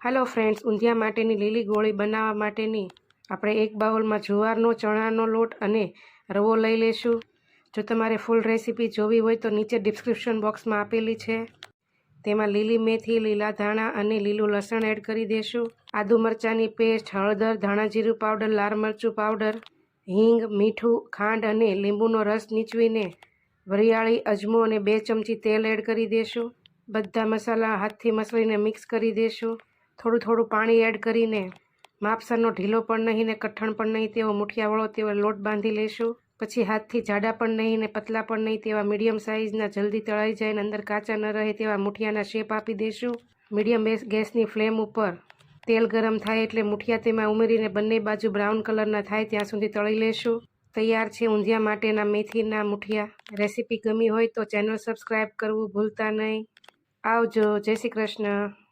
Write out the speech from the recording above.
હાલો friends, ઊંધિયા માટેની લીલી ગોળી બનાવવા માટેની આપણે એક બાઉલમાં જુવારનો, ચણાનો લોટ અને રવો લઈ લેશું જો તમારે ફૂલ રેસીપી જોવી હોય તો નીચે ડિસ્ક્રિપ્શન બોક્સમાં આપેલી છે. તેમાં લીલી મેથી, લીલા ધાણા અને લીલું લસણ એડ કરી દેશું આદુ મરચાંની પેસ્ટ, હળદર, ધાણા જીરું પાવડર લાલ મરચું પાવડર હિંગ, મીઠું, ખાંડ અને લીંબુનો રસ નીચવીને વરિયાળી, અજમો અને બે ચમચી તેલ એડ કરી દેશું બધા મસાલા હાથથી મસળીને મિક્સ કરી દેશું થોડું થોડું પાણી એડ કરીને માપસરનો ઢીલો પણ નહીં ને કઠણ પણ નહીં તેવો મુઠિયાવાળો તેવો લોટ બાંધી લેશું. પછી હાથથી જાડા પણ નહીં ને પતલા પણ નહીં તેવા મીડિયમ સાઇઝના જલ્દી તળાઈ જાય ને અંદર કાચા ન રહે તેવા મુઠિયાના શેપ આપી દેશું. મીડિયમ ગેસની ફ્લેમ ઉપર તેલ ગરમ થાય એટલે મુઠિયા તેમાં ઉમેરીને બંને બાજુ બ્રાઉન કલરના થાય ત્યાં સુધી તળી લેશું. તૈયાર છે ઊંધિયા માટેના મેથીના મુઠિયા. રેસીપી ગમી હોય તો ચેનલ સબસ્ક્રાઈબ કરવું ભૂલતા નહીં. આવજો. જય શ્રી કૃષ્ણ.